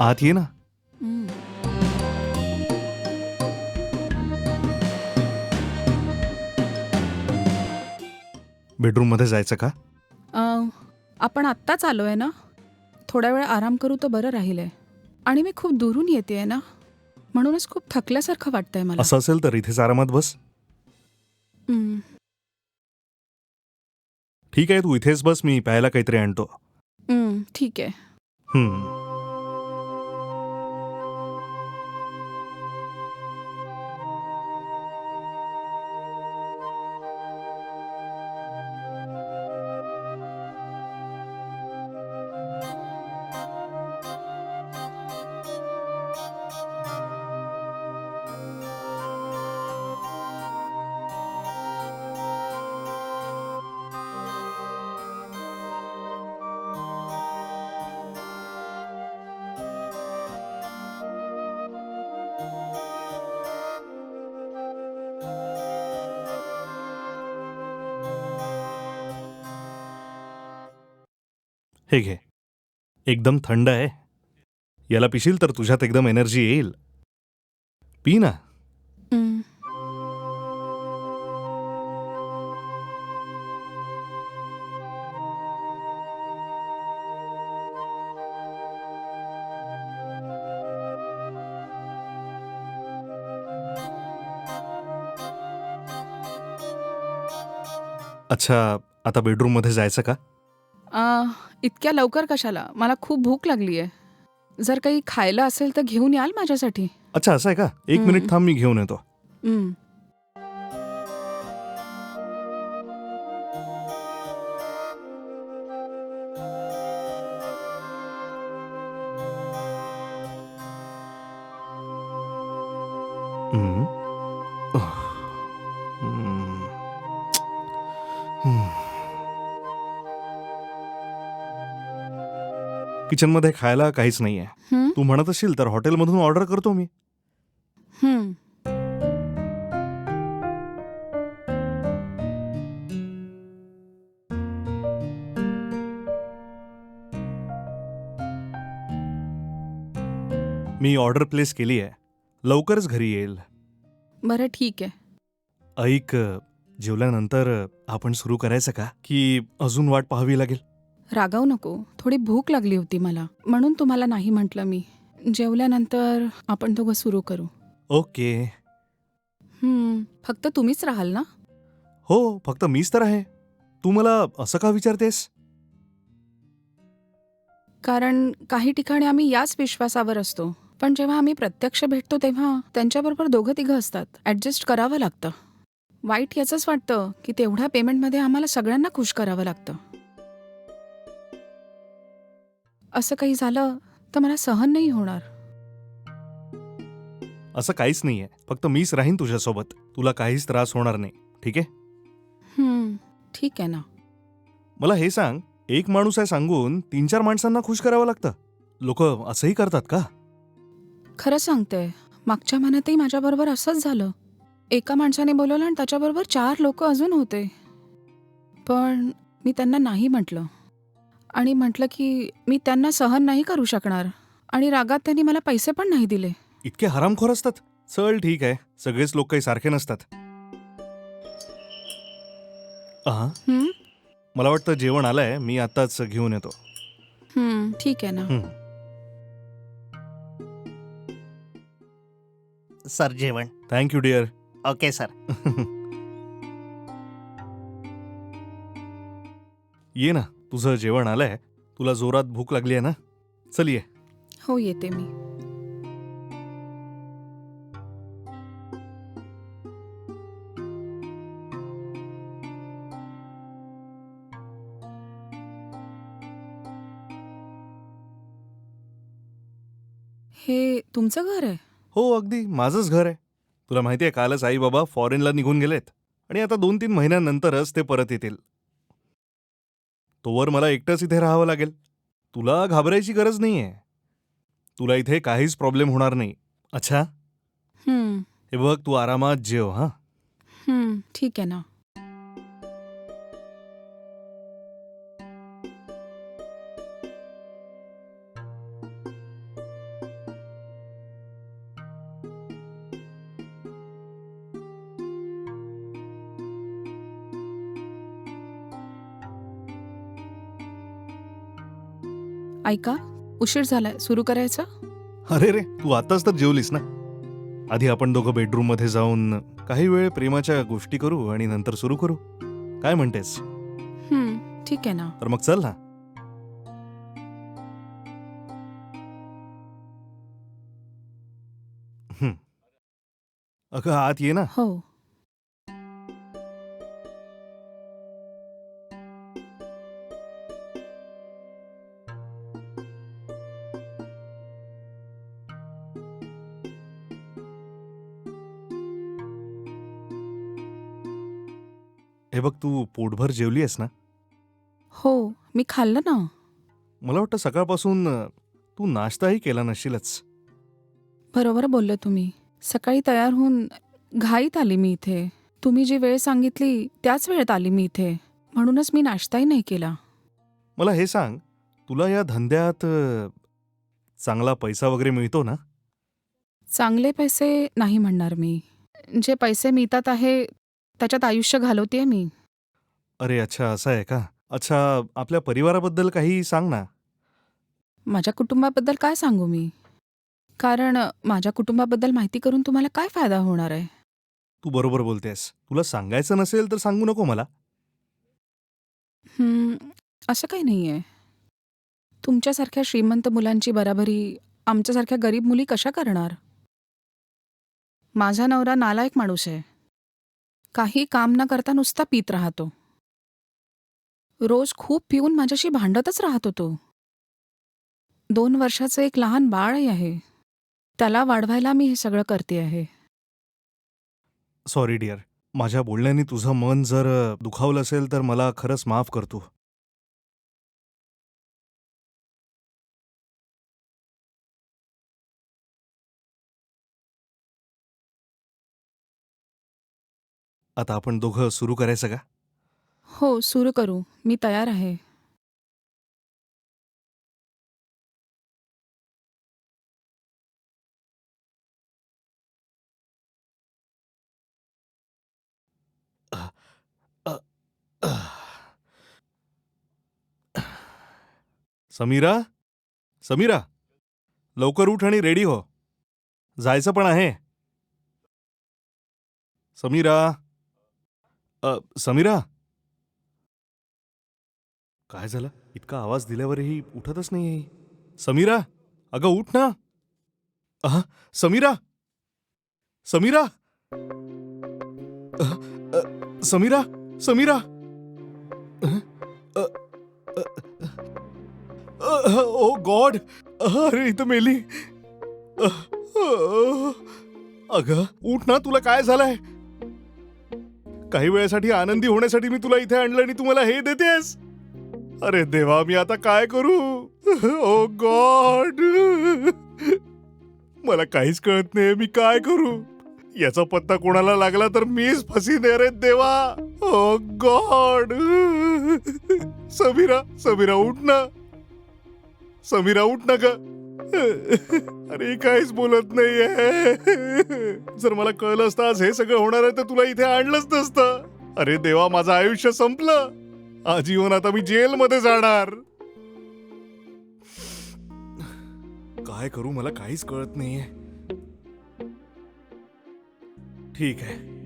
आत ये ना. बेडरूममध्ये जायचं का? अं, आपण आत्ताच आलो आहे ना? थोडा वेळ आराम करू तर बरं राहील आहे आणि मी खूप दुरून येते ना? म्हणूनच खूप थकल्यासारखं वाटतंय मला. असं असेल तर इथेच आरामात बस. ठीक आहे तू इथेच बस मी प्यायला काहीतरी आणतो. ठीक आहे. हम्म. हे घे. एकदम थंड आहे. याला पिशील तर तुझ्यात एकदम एनर्जी येईल. पी ना. अच्छा आता बेडरूममध्ये जायचं का? अं, इतक्या लवकर कशाला? मला खूप भूक लागली आहे जर काही खायला असेल तर घेऊन याल माझ्यासाठी. अच्छा असं आहे का? एक हम्म. मिनिट थांब मी घेऊन येतो. हं. किचनमध्ये खायला काहीच नाहीये. हं? तू म्हणत असशील तर हॉटेलमधून ऑर्डर करतो मी. हं. मी ऑर्डर प्लेस केली आहे. लवकरच घरी येईल. बरं ठीक आहे. ऐक जेवल्यानंतर आपण सुरू करायचं का? की अजून वाट पाहावी लागेल? रागावू नको. थोडी भूक लागली होती मला. म्हणून तुम्हाला नाही म्हटलं मी. जेवल्यानंतर आपण दोघं सुरू करू. ओके. हं, फक्त तुम्हीच राहाल ना? हो फक्त मीच तर आहे. तू मला असं का विचारतेस? कारण काही ठिकाणी आम्ही याच विश्वासावर असतो. पण जेव्हा आम्ही प्रत्यक्ष भेटतो तेव्हा त्यांच्याबरोबर दोघं तिघं असतात. ॲडजस्ट करावं लागतं. वाईट याचंच वाटतं की तेवढ्या पेमेंटमध्ये आम्हाला सगळ्यांना खुश करावं लागतं. असं काही झालं तर मला सहन नाही होणार. असं काहीच नाहीये. फक्त मीच राहीन तुझ्यासोबत. तुला काहीच त्रास होणार नाही. ठीक आहे? ठीक आहे ना. मला हे सांग. एक माणूस आहे सांगून तीन चार माणसांना खुश करावं लागतं. लोक असंही करतात का? खरं सांगते. मागच्या महिन्यातही माझ्याबरोबर असंच झालं. एका माणसाने बोलवलं आणि त्याच्याबरोबर चार लोक अजून होते. पण मी त्यांना नाही म्हटलं. आणि म्हटलं की मी त्यांना सहन नाही करू शकणार. आणि रागात त्यांनी मला पैसे पण नाही दिले. इतके हरामखोर असतात. चल ठीक आहे. सगळेच लोक काही सारखे नसतात. हं? मला वाटतं जेवण आलंय. मी आताच घेऊन येतो. हं, ठीक आहे ना. हं. सर जेवण. Thank you dear okay sir. ये ना. तुझं जेवण आलंय. तुला जोरात भूक लागली आहे ना? चल ये. हो येते मी. हे तुमचं घर आहे? हो अगदी. माझंच घर आहे. तुला माहिती आहे कालच आई बाबा फॉरेनला निघून गेलेत. आणि आता दोन तीन महिन्यानंतरच ते परत येतील. तोवर मला एकटंच इथे राहावं लागेल. तुला घाबरायची गरज नाहीये. तुला इथे काहीच प्रॉब्लेम होणार नाही. अच्छा. हं, हे बघ तू आरामात जेव हा? हं, ठीक आहे ना. ऐका उशीर झालाय. सुरू करायचं? अरे रे तू आताच तर जेवलीस ना? आधी आपण दोघं बेडरूममध्ये जाऊन काही वेळ प्रेमाच्या गोष्टी करू आणि नंतर सुरू करू. काय म्हणतेस? ठीक आहे ना. तर मग चल ना. हं. अगं आत ये ना. हो. हे बघ तू पोटभर जेवली आहेस ना? हो मी खाल्लं ना. मला वाटतं सकाळपासून अ, तू नाश्ताही केला नसशीलच बरोबर बोलले तुम्ही. सकाळी तयार होऊन घाईत आली मी इथे. तुम्ही जी वेळ सांगितली त्याच वेळेत आली मी इथे. म्हणूनच मी नाश्ताही नाही केला. मला हे सांग तुला या धंद्यात अ, चांगला पैसा वगैरे मिळतो ना? चांगले पैसे नाही म्हणणार मी. जे पैसे मिळतात आहे त्याच्यात आयुष्य घालवते मी. अरे अच्छा असं आहे का? अच्छा आपल्या परिवाराबद्दल काही सांग ना. माझ्या कुटुंबाबद्दल काय सांगू मी? कारण माझ्या कुटुंबाबद्दल माहिती करून तुम्हाला काय फायदा होणार आहे? तू बरोबर बोलतेस. तुला सांगायचं नसेल तर सांगू नको मला. हं, असं काही नाही आहे तुमच्यासारख्या श्रीमंत मुलांची बराबरी आमच्यासारख्या गरीब मुली कशा करणार? माझा नवरा नालायक माणूस आहे. काही काम न करता नुसता पीत राहतो. रोज खूप पिऊन माझ्याशी भांडतच राहतो तो दोन वर्षाचं एक लहान बाळही आहे. त्याला वाढवायला मी हे सगळं करते आहे. Sorry dear. माझ्या बोलण्याने तुझं मन जर अ, दुखावलं असेल तर मला खरंच माफ करतो आता आपण दोघं सुरू करायचं का? हो सुरू करू. मी तयार आहे. समीरा? समीरा? लवकर उठ आणि रेडी हो. जायचं पण आहे. समीरा? अ, समीरा? काय झालं? इतका आवाज़ दिल्यावरही उठतच नाही समीरा? अगं उठ ना. अह, समीरा? समीरा? समीरा? समीरा? Oh God! अरे इथं मेली. अगं उठ ना तुला काय झालंय? काही वेळेसाठी आनंदी होण्यासाठी मी तुला इथे आणलं आणि तू मला हे देतेस. अरे देवा मी आता काय करू? Oh ओ गॉड मला काहीच कळत नाही मी काय करू? याचा पत्ता कोणाला लागला तर मीच फसी दे रे देवा. Oh oh god Samira Samira उठ ना. समीरा उठ ना ग. अरे काहीच बोलत नाहीये. जर मला कळलं असतं आज हे सगळं होणार आहे तर तुला इथे आणलंच नसतं. अरे देवा माझं आयुष्य संपलं. आजीवन आता मी जेलमध्ये जाणार. काय करू मला काहीच कळत नाहीये. ठीक आहे.